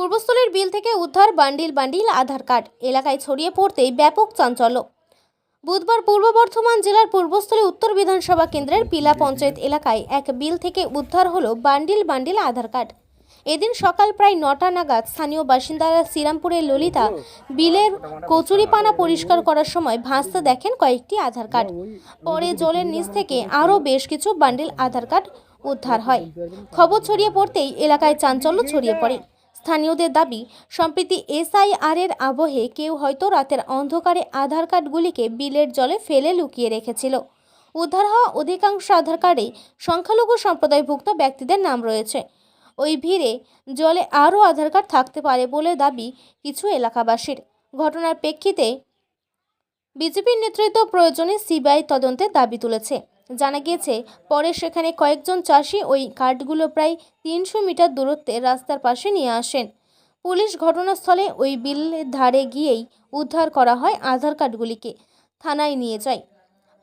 পূর্বস্থলীর বিল থেকে উদ্ধার, bundle bundle, আধার card এলাকায় ছড়িয়ে পড়তেই ব্যাপক চাঞ্চল্য। বুধবার পূর্ব বর্ধমান জেলার পূর্বস্থলী উত্তর বিধানসভা কেন্দ্রের পিলা পঞ্চায়েত এলাকায় এক বিল থেকে উদ্ধার হলো বান্ডিল বান্ডিল, আধার কার্ড। এদিন সকাল প্রায় নটা নাগাদ স্থানীয় বাসিন্দারা শ্রীরামপুরের ললিতা বিলের কচুরিপানা পরিষ্কার করার সময় ভাসতে দেখেন কয়েকটি আধার কার্ড। পরে জলের নিচ থেকে আরও বেশ কিছু বান্ডিল, আধার কার্ড উদ্ধার হয়। খবর ছড়িয়ে পড়তেই এলাকায় চাঞ্চল্য ছড়িয়ে পড়ে। স্থানীয়দের দাবি, সম্প্রতি এসআইআর এর আবহে কেউ হয়তো রাতের অন্ধকারে আধার কার্ডগুলিকে বিলের জলে ফেলে লুকিয়ে রেখেছিল। উদ্ধার হওয়া অধিকাংশ আধার কার্ডে সংখ্যালঘু সম্প্রদায়ভুক্ত ব্যক্তিদের নাম রয়েছে। ওই ভিড়ে জলে আরও আধার কার্ড থাকতে পারে বলে দাবি কিছু এলাকাবাসীর। ঘটনার প্রেক্ষিতে বিজেপির নেতৃত্ব প্রয়োজনে সিবিআই তদন্তের দাবি তুলেছে। জানা গিয়েছে, পরে সেখানে কয়েকজন চাষি ওই কার্ডগুলো প্রায় তিনশো মিটার দূরত্বে রাস্তার পাশে নিয়ে আসেন। পুলিশ ঘটনাস্থলে ওই বিলের ধারে গিয়েই উদ্ধার করা হয় আধার কার্ডগুলিকে, থানায় নিয়ে যায়।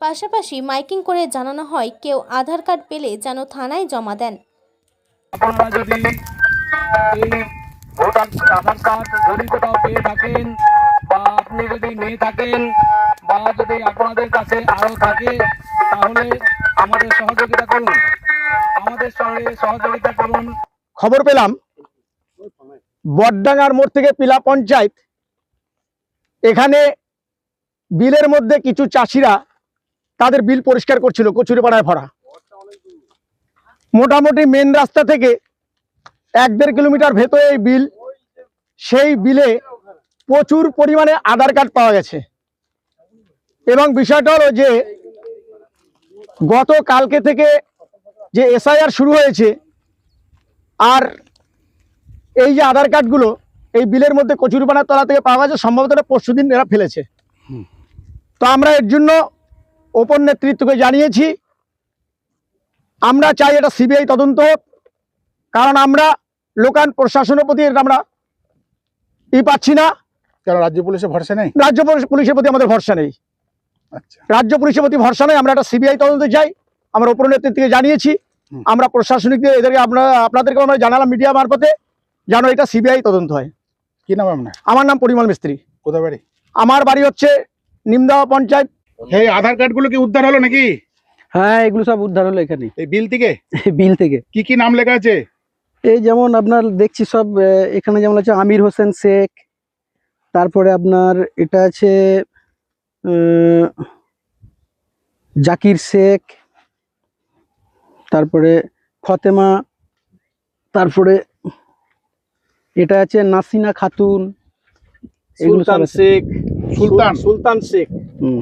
পাশাপাশি মাইকিং করে জানানো হয়, কেউ আধার কার্ড পেলে যেন থানায় জমা দেন। আপনারা যদি আধার কার্ড যদি কোথাও পেয়ে থাকেন বা আপনি যদি নিয়ে থাকেন বা যদি আপনাদের কাছে আরও থাকে, তাহলে আমাদের সহযোগিতা করুন। আমাদের সঙ্গে সহযোগিতা করুন। খবর পেলাম, বটডাঙ্গার মোড় থেকে পিলা পঞ্চায়েত, এখানে বিলের মধ্যে কিছু চাষিরা তাদের বিল পরিষ্কার করছিল, কচুরিপাড়ায় ভরা। মোটামুটি মেন রাস্তা থেকে এক দেড় কিলোমিটার ভেতরে এই বিল, সেই বিলে প্রচুর পরিমাণে আধার কার্ড পাওয়া গেছে। এবং বিষয়টা হলো যে গত কালকে থেকে যে এসআইআর শুরু হয়েছে আর এই যে আধার কার্ডগুলো এই বিলের মধ্যে কচুরিপানার তলা থেকে পাওয়া গেছে সম্ভবত পরশু দিন এরা ফেলেছে। তো আমরা এর জন্য ওপর নেতৃত্বকে জানিয়েছি আমরা চাই এটা সিবিআই তদন্ত হোক কারণ আমরা লোকাল প্রশাসনের প্রতি এটা আমরা ই পাচ্ছি না। কেন রাজ্য পুলিশে ভরসা নেই? রাজ্য পুলিশ- পুলিশের প্রতি আমাদের ভরসা নেই। রাজ্য পুলিশের প্রতি ভরসা নেই আমরা একটা সিবিআই তদন্ত চাই আমরা উপর নেতৃত্বকে জানিয়েছি আমরা প্রশাসনিক দিয়ে এদেরকে আমরা আপনাদেরকে আমরা জানালাম মিডিয়া মারফতে যেন এটা সিবিআই তদন্ত হয়। কি নাম আপনার? আমার নাম পরিমল মিস্ত্রি। কোথায় বাড়ি? আমার বাড়ি হচ্ছে নিমদাওয়া পঞ্চায়েত। এই আধার কার্ডগুলো কি উদ্ধার হলো নাকি? হ্যাঁ এগুলো সব উদ্ধার হলো এখানে। এই বিল থেকে? বিল থেকে। কি কি নাম লেখা আছে? এই যেমন আপনার দেখছি সব এখানে যেমন আছে আমির হোসেন শেখ তারপরে আপনার এটা আছে জাকির শেখ তারপরে ফতেমা তারপরে এটা আছে নাসিনা খাতুন সুলতান শেখ সুলতান সুলতান শেখ। হুম।